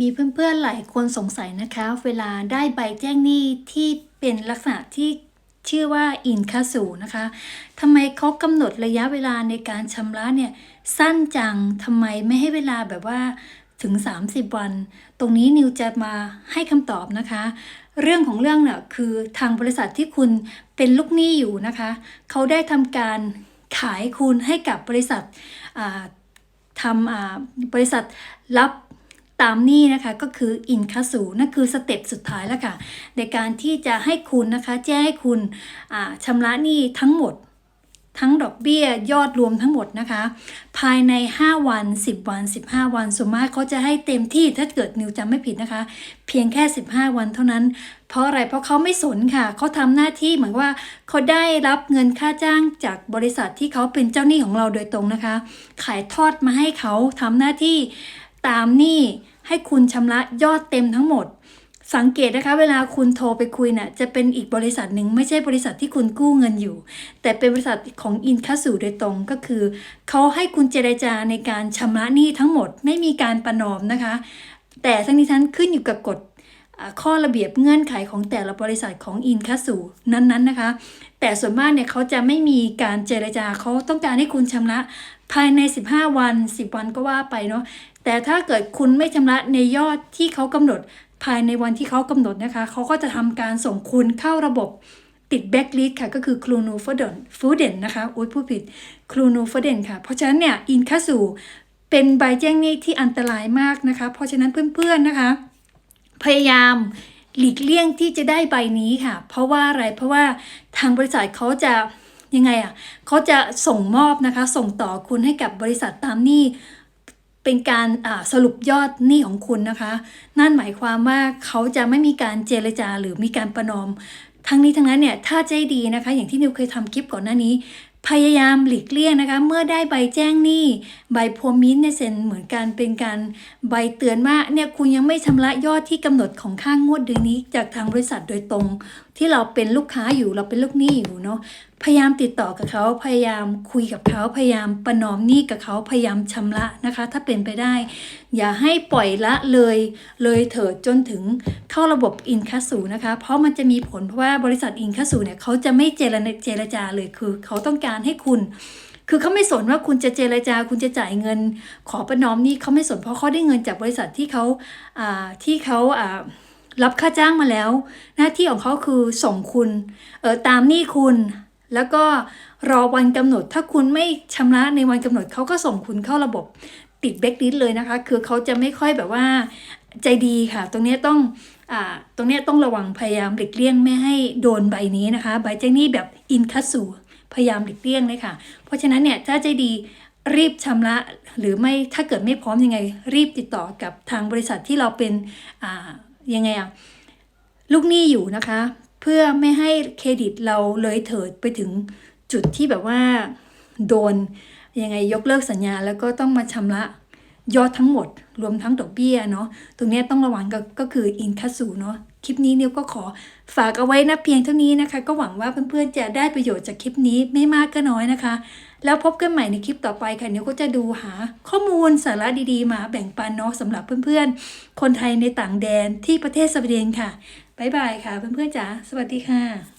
มีเพื่อนๆหลายคนสงสัยนะคะ เวลาได้ใบแจ้งหนี้ที่เป็นลักษณะที่ชื่อว่าอินคาสูนะคะทำไมเขากำหนดระยะเวลาในการชำระเนี่ยสั้นจังทำไมไม่ให้เวลาแบบว่าถึง 30 วัน ตรงนี้นิวจะมาให้คำตอบนะคะ เรื่องของเรื่องเนี่ยคือทางบริษัทที่คุณเป็นลูกหนี้อยู่นะคะ เขาได้ทำการขายคุณให้กับบริษัททำบริษัทรับ ตามนี้นะคะก็คืออินคาสูนั่นคือสเต็ปสุดท้ายแล้วค่ะ ในการที่จะให้คุณนะคะแจ้งให้คุณชำระหนี้ทั้งหมด ทั้งดอกเบี้ยยอดรวมทั้งหมดนะคะ ภายใน 5 วัน 10 วัน 15 วันส่วนมากเขาจะให้เต็มที่ถ้าเกิดนิวจำไม่ผิดนะคะ เพียงแค่ 15 วันเท่านั้น เพราะอะไรเพราะเขาไม่สนค่ะเขาทำหน้าที่เหมือนว่าเขาได้รับเงินค่าจ้างจากบริษัทที่เขาเป็นเจ้าหนี้ของเราโดยตรงนะคะ ขายทอดมาให้เขาทำหน้าที่ ตามหนี้ให้คุณชำระยอดเต็มทั้งหมด สังเกตนะคะ เวลาคุณโทรไปคุยน่ะจะเป็นอีกบริษัทหนึ่งไม่ใช่บริษัทที่คุณกู้เงินอยู่ แต่เป็นบริษัทของอินคัสูโดยตรงก็คือเขาให้คุณเจรจาในการชำระหนี้ทั้งหมด ไม่มีการประนอมนะคะ แต่ทั้งนี้ทั้งขึ้นอยู่กับกฎข้อระเบียบเงื่อนไขของแต่ละบริษัทของอินคัสสูนั้นๆนะคะ แต่ส่วนมากเนี่ยเขาจะไม่มีการเจรจาเขาต้องการให้คุณชำระ ภายใน 15 วัน 10 วันก็ว่าไปเนาะแต่ถ้าเกิดคุณไม่ชำระในยอดที่เขากำหนด ภายในวันที่เขากำหนดนะคะ เขาก็จะทำการส่งคุณเข้าระบบติดแบ็กลิสค่ะก็คือครูนูฟเดนฟูเดนนะคะอุ้ยพูดผิดครูนูฟเดนค่ะ เพราะฉะนั้นเนี่ยอินคาสูเป็นใบแจ้งหนี้ที่อันตรายมากนะคะ เพราะฉะนั้นเพื่อนๆนะคะ พยายามหลีกเลี่ยงที่จะได้ใบนี้ค่ะ เพราะว่าอะไรเพราะว่าทางบริษัทเขาจะ ยังไงอะเขาจะส่งมอบนะคะ ส่งต่อคุณให้กับบริษัทตามหนี้เป็นการสรุปยอดหนี้ของคุณนะคะ นั่นหมายความว่าเขาจะไม่มีการเจรจาหรือมีการประนอม ทั้งนี้ทั้งนั้นเนี่ยถ้าใจดีนะคะ อย่างที่นิวเคยทำคลิปก่อนหน้านี้พยายามหลีกเลี่ยงนะคะ เมื่อได้ใบแจ้งหนี้ใบพรมินเนี่ยเซ็นเหมือนกันเป็นการใบเตือนว่าเนี่ยคุณยังไม่ชำระยอดที่กำหนดของค่างวดเดือนนี้ จากทางบริษัทโดยตรง ที่เราเป็นลูกค้าอยู่เราเป็นลูกหนี้อยู่เนาะ พยายามติดต่อกับเขาพยายามคุยกับเขาพยายามประนอมหนี้กับเขาพยายามชำระนะคะ ถ้าเป็นไปได้ อย่าให้ปล่อยละเลยเลยเถิดจนถึงเข้าระบบอินคัสสูนะคะ เพราะมันจะมีผลเพราะว่าบริษัทอินคัสสูเนี่ยเขาจะไม่เจรเจรจาเลยคือ เขาต้องการให้คุณ คือเขาไม่สนว่าคุณจะเจรจา คุณจะจ่ายเงิน ขอประนอมหนี่เขาไม่สนเพราะเขาได้เงินจากบริษัทที่เขาที่เขารับค่าจ้างมาแล้ว หน้าที่ของเขาคือส่งคุณตามหนี้คุณ แล้วก็รอวันกำหนด ถ้าคุณไม่ชำระในวันกำหนดเขาก็ส่งคุณเข้าระบบติดแบ็กลิสเลยนะคะ คือเขาจะไม่ค่อยแบบว่าใจดีค่ะ ตรงนี้ต้องอตรงนี้ต้องระวังพยายามหลีกเลี่ยงไม่ให้โดนใบนี้นะคะ ใบแจ้งหนี้แบบอินคัสสูพยายามหลีกเลี่ยงเลยค่ะ เพราะฉะนั้นเนี่ยถ้าใจดีรีบชำระหรือไม่ถ้าเกิดไม่พร้อมยังไง รีบติดต่อกับทางบริษัทที่เราเป็นยังไงอะลูกหนี้อยู่นะคะ เพื่อไม่ให้เครดิตเราเลยเถิดไปถึงจุดที่แบบว่าโดนยังไงยกเลิกสัญญาแล้วก็ต้องมาชำระยอดทั้งหมด รวมทั้งดอกเบี้ยเนาะตรงนี้ต้องระวังก็ก็คืออินคัสสูเนาะ คลิปนี้เนี่ยก็ขอฝากเอาไว้นะเพียงเท่านี้นะคะ ก็หวังว่าเพื่อนๆจะได้ประโยชน์จากคลิปนี้ไม่มากก็น้อยนะคะ แล้วพบกันใหม่ในคลิปต่อไปค่ะนิวก็จะดูหาข้อมูลสาระดีๆ มาแบ่งปันเนาะสำหรับเพื่อนๆ คนไทยในต่างแดนที่ประเทศสวีเดนค่ะบ๊ายบายค่ะเพื่อนๆจ๋าสวัสดีค่ะ